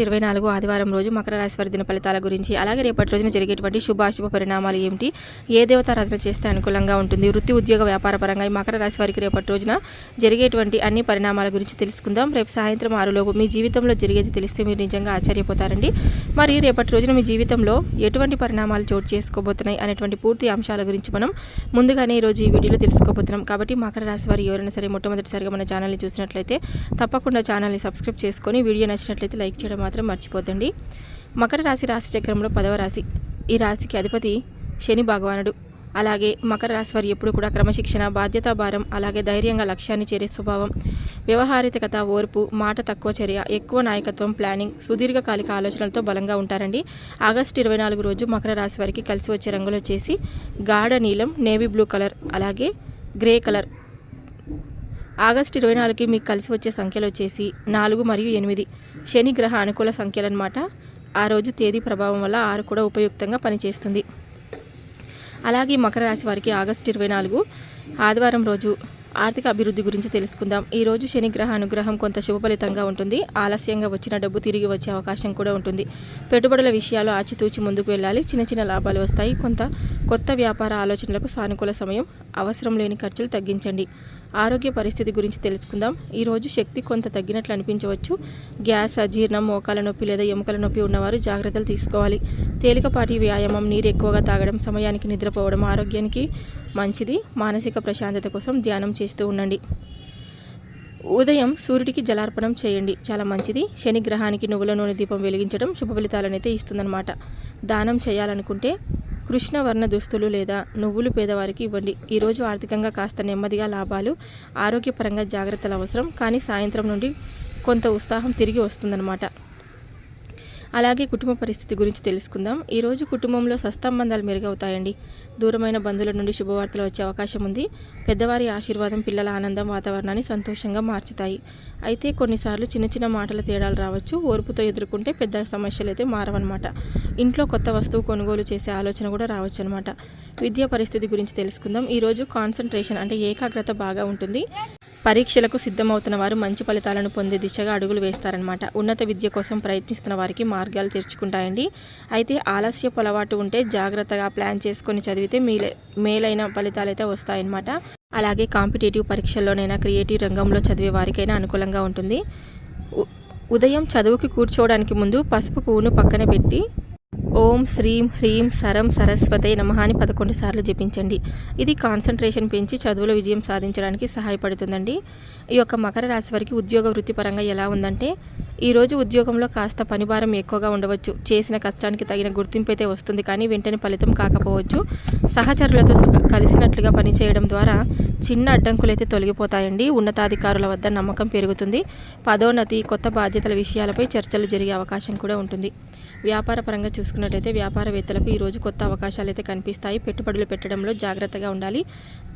ఇరవై నాలుగు ఆదివారం రోజు మకర రాశి వారి దిన ఫలితాల గురించి అలాగే రేపటి రోజున జరిగేటువంటి శుభాశుభ పరిణామాలు ఏమిటి ఏ దేవతారాధన చేస్తే అనుకూలంగా ఉంటుంది వృత్తి ఉద్యోగ వ్యాపార పరంగా ఈ మకర రాశి వారికి రేపటి రోజున జరిగేటువంటి అన్ని పరిణామాల గురించి తెలుసుకుందాం. రేపు సాయంత్రం ఆరులోపు మీ జీవితంలో జరిగేది తెలిస్తే మీరు నిజంగా ఆశ్చర్యపోతారండి. మరి రేపటి రోజున మీ జీవితంలో ఎటువంటి పరిణామాలు చోటు చేసుకోబోతున్నాయి అనేటువంటి పూర్తి అంశాల గురించి మనం ముందుగానే ఈరోజు ఈ వీడియోలో తెలుసుకోబోతున్నాం. కాబట్టి మకర రాశి వారు ఎవరైనా సరే మొట్టమొదటిసారిగా మన ఛానల్ని చూసినట్లయితే తప్పకుండా ఛానల్ని సబ్స్క్రైబ్ చేసుకొని వీడియో నచ్చినట్లయితే లైక్ చేయడం మాత్రం మర్చిపోతండి. మకర రాశి రాశి చక్రంలో పదవ రాశి. ఈ రాశికి అధిపతి శని భగవానుడు. అలాగే మకర రాశి వారి ఎప్పుడు కూడా క్రమశిక్షణ బాధ్యతా భారం అలాగే ధైర్యంగా లక్ష్యాన్ని చేరే స్వభావం వ్యవహారికత ఓర్పు మాట తక్కువ చర్య ఎక్కువ నాయకత్వం ప్లానింగ్ సుదీర్ఘకాలిక ఆలోచనలతో బలంగా ఉంటారండి. ఆగస్టు ఇరవై నాలుగు రోజు మకర రాశి వారికి కలిసి వచ్చే రంగులు వచ్చేసి గాఢ నీలం నేవీ బ్లూ కలర్ అలాగే గ్రే కలర్. ఆగస్టు ఇరవై నాలుగుకి మీకు కలిసి వచ్చే సంఖ్యలు వచ్చేసి నాలుగు మరియు ఎనిమిది. శని గ్రహ అనుకూల సంఖ్యలు అనమాట ఆ రోజు తేదీ ప్రభావం వల్ల ఆరు కూడా ఉపయుక్తంగా పనిచేస్తుంది. అలాగే మకర రాశి వారికి ఆగస్టు ఇరవై నాలుగు ఆదివారం రోజు ఆర్థిక అభివృద్ధి గురించి తెలుసుకుందాం. ఈ రోజు అనుగ్రహం కొంత శుభ ఫలితంగా ఉంటుంది. ఆలస్యంగా వచ్చిన డబ్బు తిరిగి వచ్చే అవకాశం కూడా ఉంటుంది. పెట్టుబడుల విషయాలు ఆచితూచి ముందుకు వెళ్ళాలి. చిన్న చిన్న లాభాలు వస్తాయి. కొంత కొత్త వ్యాపార ఆలోచనలకు సానుకూల సమయం అవసరం లేని ఖర్చులు తగ్గించండి. ఆరోగ్య పరిస్థితి గురించి తెలుసుకుందాం. ఈరోజు శక్తి కొంత తగ్గినట్లు అనిపించవచ్చు. గ్యాస్ అజీర్ణం మోకాల నొప్పి లేదా ఎముకల నొప్పి ఉన్నవారు జాగ్రత్తలు తీసుకోవాలి. తేలికపాటి వ్యాయామం నీరు ఎక్కువగా తాగడం సమయానికి నిద్రపోవడం ఆరోగ్యానికి మంచిది. మానసిక ప్రశాంతత కోసం ధ్యానం చేస్తూ ఉండండి. ఉదయం సూర్యుడికి జలార్పణం చేయండి. చాలా మంచిది. శని గ్రహానికి నువ్వుల నూనె దీపం వెలిగించడం శుభ ఫలితాలనైతే ఇస్తుందన్నమాట. దానం చేయాలనుకుంటే కృష్ణవర్ణ దుస్తులు లేదా నువ్వులు పేదవారికి ఇవ్వండి. ఈరోజు ఆర్థికంగా కాస్త నెమ్మదిగా లాభాలు ఆరోగ్యపరంగా జాగ్రత్తలు అవసరం. కానీ సాయంత్రం నుండి కొంత ఉత్సాహం తిరిగి వస్తుందన్నమాట. అలాగే కుటుంబ పరిస్థితి గురించి తెలుసుకుందాం. ఈరోజు కుటుంబంలో సస్తంబంధాలు మెరుగవుతాయండి. దూరమైన బంధువుల నుండి శుభవార్తలు వచ్చే అవకాశం ఉంది. పెద్దవారి ఆశీర్వాదం పిల్లల ఆనందం వాతావరణాన్ని సంతోషంగా మార్చుతాయి. అయితే కొన్నిసార్లు చిన్న చిన్న మాటల తేడాలు రావచ్చు. ఓర్పుతో ఎదుర్కొంటే పెద్ద సమస్యలు అయితే మారవన్నమాట. ఇంట్లో కొత్త వస్తువు కొనుగోలు చేసే ఆలోచన కూడా రావచ్చు అనమాట విద్యా పరిస్థితి గురించి తెలుసుకుందాం. ఈరోజు కాన్సన్ట్రేషన్ అంటే ఏకాగ్రత బాగా ఉంటుంది. పరీక్షలకు సిద్ధమవుతున్న వారు మంచి ఫలితాలను పొందే దిశగా అడుగులు వేస్తారనమాట ఉన్నత విద్య కోసం ప్రయత్నిస్తున్న వారికి మార్గాలు తెరుచుకుంటాయండి. అయితే ఆలస్యపు అలవాటు ఉంటే జాగ్రత్తగా ప్లాన్ చేసుకొని చదివితే మేలే మేలైన ఫలితాలు అయితే వస్తాయన్నమాట. అలాగే కాంపిటేటివ్ పరీక్షల్లోనైనా క్రియేటివ్ రంగంలో చదివే వారికైనా అనుకూలంగా ఉంటుంది. ఉదయం చదువుకి కూర్చోవడానికి ముందు పసుపు పువ్వును పక్కన పెట్టి ఓం శ్రీం హ్రీం సరం సరస్వతే నమ అని పదకొండు సార్లు జపించండి. ఇది కాన్సన్ట్రేషన్ పెంచి చదువులో విజయం సాధించడానికి సహాయపడుతుందండి. ఈ యొక్క మకర రాశి వారికి ఉద్యోగ వృత్తిపరంగా ఎలా ఉందంటే ఈరోజు ఉద్యోగంలో కాస్త పనిభారం ఎక్కువగా ఉండవచ్చు. చేసిన కష్టానికి తగిన గుర్తింపు అయితే వస్తుంది కానీ వెంటనే ఫలితం కాకపోవచ్చు. సహచరులతో కలిసినట్లుగా పనిచేయడం ద్వారా చిన్న అడ్డంకులు అయితే తొలగిపోతాయండి. ఉన్నతాధికారుల వద్ద నమ్మకం పెరుగుతుంది. పదోన్నతి కొత్త బాధ్యతల విషయాలపై చర్చలు జరిగే అవకాశం కూడా ఉంటుంది. వ్యాపార పరంగా చూసుకున్నట్లయితే వ్యాపారవేత్తలకు ఈరోజు కొత్త అవకాశాలు అయితే కనిపిస్తాయి. పెట్టుబడులు పెట్టడంలో జాగ్రత్తగా ఉండాలి.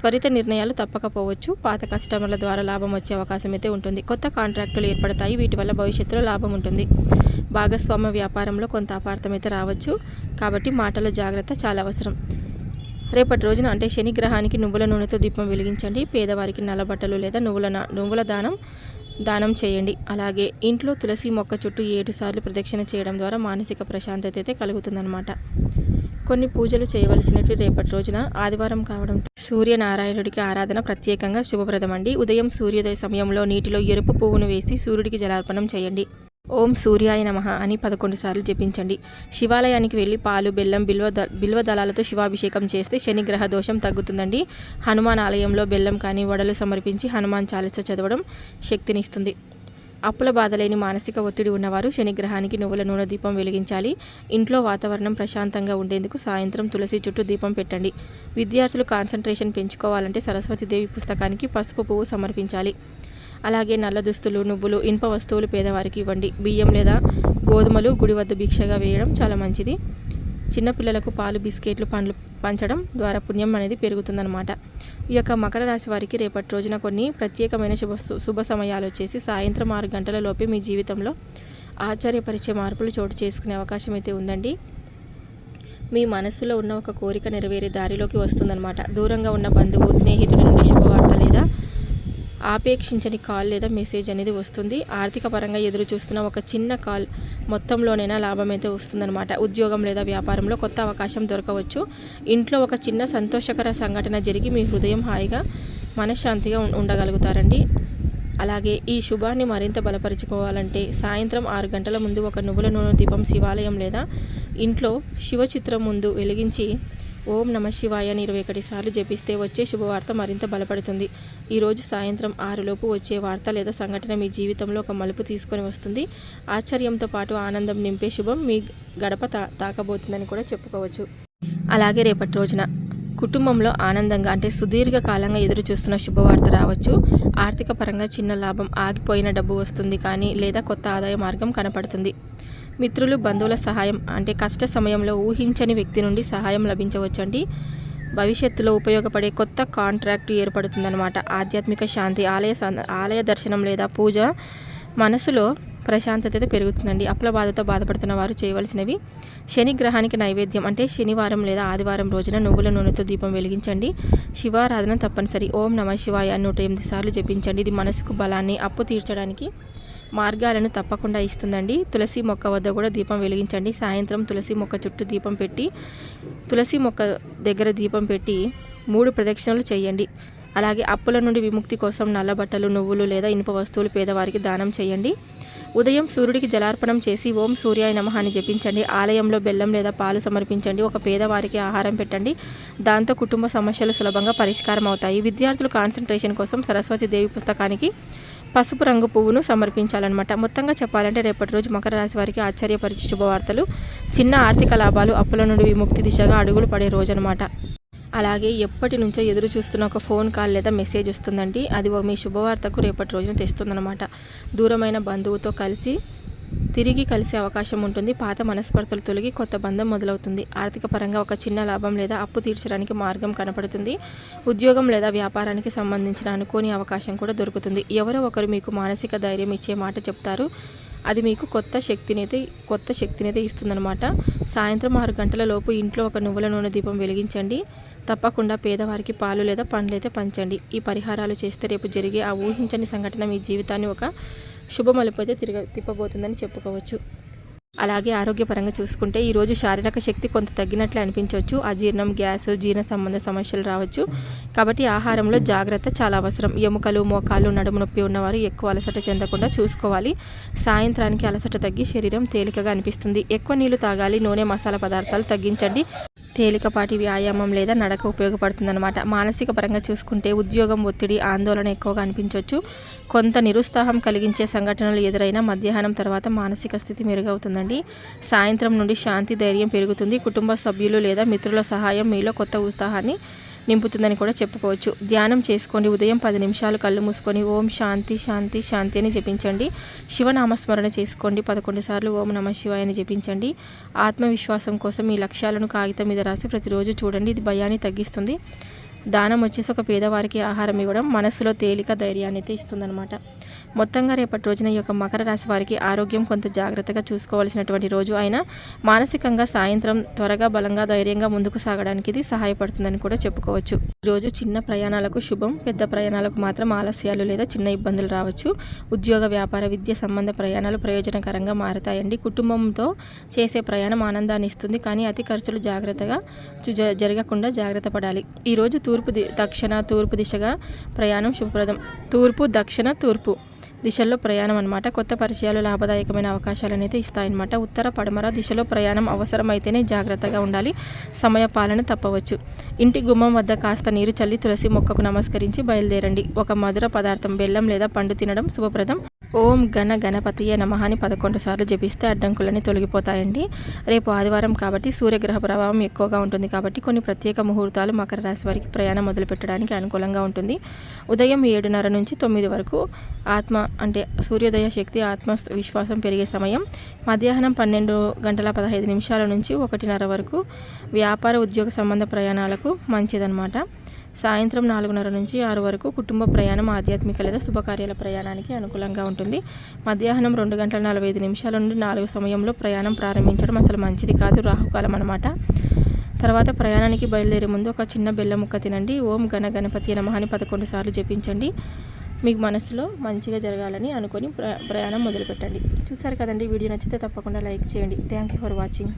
త్వరిత నిర్ణయాలు తప్పకపోవచ్చు పాత కస్టమర్ల ద్వారా లాభం వచ్చే అవకాశం అయితే ఉంటుంది. కొత్త కాంట్రాక్టులు ఏర్పడతాయి. వీటి వల్ల భవిష్యత్తులో లాభం ఉంటుంది. భాగస్వామ్య వ్యాపారంలో కొంత అపార్థం అయితే రావచ్చు. కాబట్టి మాటల జాగ్రత్త చాలా అవసరం. రేపటి రోజున అంటే శని గ్రహానికి నువ్వుల నూనెతో దీపం వెలిగించండి. పేదవారికి నల్లబట్టలు లేదా నువ్వుల నువ్వుల దానం దానం చేయండి. అలాగే ఇంట్లో తులసి మొక్క చుట్టూ ఏడు సార్లు ప్రదక్షిణ చేయడం ద్వారా మానసిక ప్రశాంతత అయితే కలుగుతుందన్నమాట. కొన్ని పూజలు చేయవలసినవి రేపటి రోజున ఆదివారం కావడం సూర్యనారాయణుడికి ఆరాధన ప్రత్యేకంగా శుభప్రదమండి. ఉదయం సూర్యోదయ సమయంలో నీటిలో ఎరుపు పువ్వును వేసి సూర్యుడికి జలార్పణం చేయండి. ఓం సూర్యాయ నమ అని పదకొండు సార్లు జపించండి. శివాలయానికి వెళ్ళి పాలు బెల్లం బిల్వ ద బిల్వ దళాలతో శివాభిషేకం చేస్తే శని గ్రహ దోషం తగ్గుతుందండి. హనుమాన్ ఆలయంలో బెల్లం కానీ వడలు సమర్పించి హనుమాన్ చాలీస చదవడం శక్తినిస్తుంది. అప్పుల బాధలేని మానసిక ఒత్తిడి ఉన్నవారు శనిగ్రహానికి నువ్వుల నూనె దీపం వెలిగించాలి. ఇంట్లో వాతావరణం ప్రశాంతంగా ఉండేందుకు సాయంత్రం తులసి చుట్టూ దీపం పెట్టండి. విద్యార్థులు కాన్సన్ట్రేషన్ పెంచుకోవాలంటే సరస్వతీదేవి పుస్తకానికి పసుపు పువ్వు సమర్పించాలి. అలాగే నల్ల దుస్తులు నువ్వులు ఇనుప వస్తువులు పేదవారికి ఇవ్వండి. బియ్యం లేదా గోధుమలు గుడి వద్ద భిక్షగా వేయడం చాలా మంచిది. చిన్నపిల్లలకు పాలు బిస్కెట్లు పండ్లు పంచడం ద్వారా పుణ్యం అనేది పెరుగుతుందన్నమాట. ఈ యొక్క మకర రాశి వారికి రేపటి రోజున కొన్ని ప్రత్యేకమైన శుభ శుభ సమయాలు వచ్చేసి సాయంత్రం ఆరు గంటల లోపే మీ జీవితంలో ఆశ్చర్యపరిచే మార్పులు చోటు చేసుకునే అవకాశం అయితే ఉందండి. మీ మనస్సులో ఉన్న ఒక కోరిక నెరవేరే దారిలోకి వస్తుందన్నమాట. దూరంగా ఉన్న బంధువు స్నేహితుల నుండి ఆపేక్షించని కాల్ లేదా మెసేజ్ అనేది వస్తుంది. ఆర్థిక పరంగా ఎదురు చూస్తున్న ఒక చిన్న కాల్ మొత్తంలోనైనా లాభం అయితే వస్తుందన్నమాట. ఉద్యోగం లేదా వ్యాపారంలో కొత్త అవకాశం దొరకవచ్చు. ఇంట్లో ఒక చిన్న సంతోషకర సంఘటన జరిగి మీ హృదయం హాయిగా మనశ్శాంతిగా ఉండగలుగుతారండి. అలాగే ఈ శుభాన్ని మరింత బలపరుచుకోవాలంటే సాయంత్రం ఆరు గంటల ముందు ఒక నువ్వుల నూనె దీపం శివాలయం లేదా ఇంట్లో శివ చిత్రం ముందు వెలిగించి ఓం నమ శివాయ అని ఇరవై ఒకటి సార్లు జపిస్తే వచ్చే శుభవార్త మరింత బలపడుతుంది. ఈరోజు సాయంత్రం ఆరులోపు వచ్చే వార్త లేదా సంఘటన మీ జీవితంలో ఒక మలుపు తీసుకొని వస్తుంది. ఆశ్చర్యంతో పాటు ఆనందం నింపే శుభం మీ గడప తా తాకబోతుందని కూడా చెప్పుకోవచ్చు. అలాగే రేపటి రోజున కుటుంబంలో ఆనందంగా అంటే సుదీర్ఘ కాలంగా ఎదురు చూస్తున్న శుభవార్త రావచ్చు. ఆర్థిక పరంగా చిన్న లాభం ఆగిపోయిన డబ్బు వస్తుంది కానీ లేదా కొత్త ఆదాయ మార్గం కనపడుతుంది. మిత్రులు బంధువుల సహాయం అంటే కష్ట సమయంలో ఊహించని వ్యక్తి నుండి సహాయం లభించవచ్చండి. భవిష్యత్తులో ఉపయోగపడే కొత్త కాంట్రాక్ట్ ఏర్పడుతుందన్నమాట. ఆధ్యాత్మిక శాంతి ఆలయ ఆలయ దర్శనం లేదా పూజ మనసులో ప్రశాంతత పెరుగుతుందండి. అప్పుల బాధతో బాధపడుతున్న వారు చేయవలసినవి శని గ్రహానికి నైవేద్యం అంటే శనివారం లేదా ఆదివారం రోజున నువ్వుల నూనెతో దీపం వెలిగించండి. శివారాధన తప్పనిసరి. ఓం నమ శివాయ అని నూట ఎనిమిది సార్లు జపించండి. ఇది మనసుకు బలాన్ని అప్పు తీర్చడానికి మార్గాలను తప్పకుండా ఇస్తుందండి. తులసి మొక్క వద్ద కూడా దీపం వెలిగించండి. సాయంత్రం తులసి మొక్క చుట్టూ దీపం పెట్టి తులసి మొక్క దగ్గర దీపం పెట్టి మూడు ప్రదక్షిణలు చేయండి. అలాగే అప్పుల నుండి విముక్తి కోసం నల్ల బట్టలు నువ్వులు లేదా ఇనుప వస్తువులు పేదవారికి దానం చేయండి. ఉదయం సూర్యుడికి జలార్పణం చేసి ఓం సూర్యాయ నమహాన్ని అని జపించండి. ఆలయంలో బెల్లం లేదా పాలు సమర్పించండి. ఒక పేదవారికి ఆహారం పెట్టండి. దాంతో కుటుంబ సమస్యలు సులభంగా పరిష్కారం అవుతాయి విద్యార్థులు కాన్సన్ట్రేషన్ కోసం సరస్వతి దేవి పుస్తకానికి పసుపు రంగు పువ్వును సమర్పించాలన్నమాట. మొత్తంగా చెప్పాలంటే రేపటి రోజు మకర రాశి వారికి ఆశ్చర్యపరిచి శుభవార్తలు. చిన్న ఆర్థిక లాభాలు అప్పుల నుండి విముక్తి దిశగా అడుగులు పడే రోజు అనమాట అలాగే ఎప్పటి నుంచో ఎదురు చూస్తున్న ఒక ఫోన్ కాల్ లేదా మెసేజ్ వస్తుందండి. అది మీ శుభవార్తకు రేపటి రోజున తెస్తుందన్నమాట. దూరమైన బంధువుతో కలిసి తిరిగి కలిసే అవకాశం ఉంటుంది. పాత మనస్పర్ధలు తొలగి కొత్త బంధం మొదలవుతుంది. ఆర్థిక పరంగా ఒక చిన్న లాభం లేదా అప్పు తీర్చడానికి మార్గం కనపడుతుంది. ఉద్యోగం లేదా వ్యాపారానికి సంబంధించిన అనుకోని అవకాశం కూడా దొరుకుతుంది. ఎవరో ఒకరు మీకు మానసిక ధైర్యం ఇచ్చే మాట చెప్తారు. అది మీకు కొత్త శక్తినైతే కొత్త శక్తినైతే ఇస్తుందన్నమాట. సాయంత్రం ఆరు గంటల లోపు ఇంట్లో ఒక నువ్వుల నూనె దీపం వెలిగించండి. తప్పకుండా పేదవారికి పాలు లేదా పండ్లైతే పంచండి. ఈ పరిహారాలు చేస్తే రేపు జరిగే ఆ ఊహించని సంఘటన మీ జీవితాన్ని ఒక శుభమలుపు అయితే తిరగ తిప్పబోతుందని చెప్పుకోవచ్చు. అలాగే ఆరోగ్యపరంగా చూసుకుంటే ఈరోజు శారీరక శక్తి కొంత తగ్గినట్లు అనిపించవచ్చు. అజీర్ణం గ్యాస్ జీర్ణ సంబంధ సమస్యలు రావచ్చు. కాబట్టి ఆహారంలో జాగ్రత్త చాలా అవసరం. ఎముకలు మోకాళ్ళు నడుము నొప్పి ఉన్నవారు ఎక్కువ అలసట చెందకుండా చూసుకోవాలి. సాయంత్రానికి అలసట తగ్గి శరీరం తేలికగా అనిపిస్తుంది. ఎక్కువ నీళ్ళు తాగాలి. నూనె మసాలా పదార్థాలు తగ్గించండి. తేలికపాటి వ్యాయామం లేదా నడక ఉపయోగపడుతుందన్నమాట. మానసిక పరంగా చూసుకుంటే ఉద్యోగం ఒత్తిడి ఆందోళన ఎక్కువగా అనిపించవచ్చు కొంత నిరుత్సాహం కలిగించే సంఘటనలు ఎదురైనా మధ్యాహ్నం తర్వాత మానసిక స్థితి మెరుగవుతుందండి. సాయంత్రం నుండి శాంతి ధైర్యం పెరుగుతుంది. కుటుంబ సభ్యులు లేదా మిత్రుల సహాయం మీలో కొత్త ఉత్సాహాన్ని నింపుతుందని కూడా చెప్పుకోవచ్చు. ధ్యానం చేసుకోండి. ఉదయం పది నిమిషాలు కళ్ళు మూసుకొని ఓం శాంతి శాంతి శాంతి అని జపించండి. శివనామస్మరణ చేసుకోండి. పదకొండు సార్లు ఓం నమ శివాయ అని జపించండి. ఆత్మవిశ్వాసం కోసం మీ లక్ష్యాలను కాగితం మీద రాసి ప్రతిరోజు చూడండి. ఇది భయాన్ని తగ్గిస్తుంది. దానం వచ్చేసి ఒక పేదవారికి ఆహారం ఇవ్వడం మనసులో తేలిక ధైర్యాన్ని అయితే ఇస్తుందన్నమాట. మొత్తంగా రేపటి రోజున ఈ యొక్క మకర రాశి వారికి ఆరోగ్యం కొంత జాగ్రత్తగా చూసుకోవాల్సినటువంటి రోజు. అయినా మానసికంగా సాయంత్రం త్వరగా బలంగా ధైర్యంగా ముందుకు సాగడానికి ఇది సహాయపడుతుందని కూడా చెప్పుకోవచ్చు. ఈరోజు చిన్న ప్రయాణాలకు శుభం పెద్ద ప్రయాణాలకు మాత్రం ఆలస్యాలు లేదా చిన్న ఇబ్బందులు రావచ్చు. ఉద్యోగ వ్యాపార విద్య సంబంధ ప్రయాణాలు ప్రయోజనకరంగా మారతాయండి. కుటుంబంతో చేసే ప్రయాణం ఆనందాన్ని ఇస్తుంది. కానీ అతి ఖర్చులు జాగ్రత్తగా జ- జరగకుండా జాగ్రత్త పడాలి. ఈరోజు తూర్పు ది దక్షిణ తూర్పు దిశగా ప్రయాణం శుభప్రదం. తూర్పు దక్షిణ తూర్పు. దిశల్లో ప్రయాణం అన్నమాట. కొత్త పరిచయాలు లాభదాయకమైన అవకాశాలు అయితే ఇస్తాయన్నమాట. ఉత్తర పడమర దిశలో ప్రయాణం అవసరమైతేనే జాగ్రత్తగా ఉండాలి. సమయ పాలన తప్పవచ్చు. ఇంటి గుమ్మం వద్ద కాస్త నీరు చల్లి తులసి మొక్కకు నమస్కరించి బయలుదేరండి. ఒక మధుర పదార్థం బెల్లం లేదా పండు తినడం శుభప్రదం. ఓం గణ గణపతియ నమః అని పదకొండు సార్లు జపిస్తే అడ్డంకులన్నీ తొలగిపోతాయండి. రేపు ఆదివారం కాబట్టి సూర్యగ్రహ ప్రభావం ఎక్కువగా ఉంటుంది కాబట్టి కొన్ని ప్రత్యేక ముహూర్తాలు మకర రాశి వారికి ప్రయాణం మొదలుపెట్టడానికి అనుకూలంగా ఉంటుంది. ఉదయం ఏడున్నర నుంచి తొమ్మిది వరకు ఆత్మ అంటే సూర్యోదయ శక్తి ఆత్మ విశ్వాసం పెరిగే సమయం. మధ్యాహ్నం పన్నెండు గంటల పదహైదు నిమిషాల నుంచి ఒకటిన్నర వరకు వ్యాపార ఉద్యోగ సంబంధ ప్రయాణాలకు మంచిదన్నమాట. సాయంత్రం నాలుగున్నర నుంచి ఆరు వరకు కుటుంబ ప్రయాణం ఆధ్యాత్మిక లేదా శుభకార్యాల ప్రయాణానికి అనుకూలంగా ఉంటుంది. మధ్యాహ్నం రెండు గంటల నలభై ఐదు నిమిషాల నుండి నాలుగు సమయంలో ప్రయాణం ప్రారంభించడం అసలు మంచిది కాదు రాహుకాలం అనమాట తర్వాత ప్రయాణానికి బయలుదేరే ముందు ఒక చిన్న బెల్లం ముక్క తినండి. ఓం గణ గణపతి నమః అని పదకొండు సార్లు జపించండి. మీకు మనసులో మంచిగా జరగాలని అనుకొని ప్ర ప్రయాణం మొదలుపెట్టండి. చూసారు కదండి వీడియో నచ్చితే తప్పకుండా లైక్ చేయండి. Thank you for watching.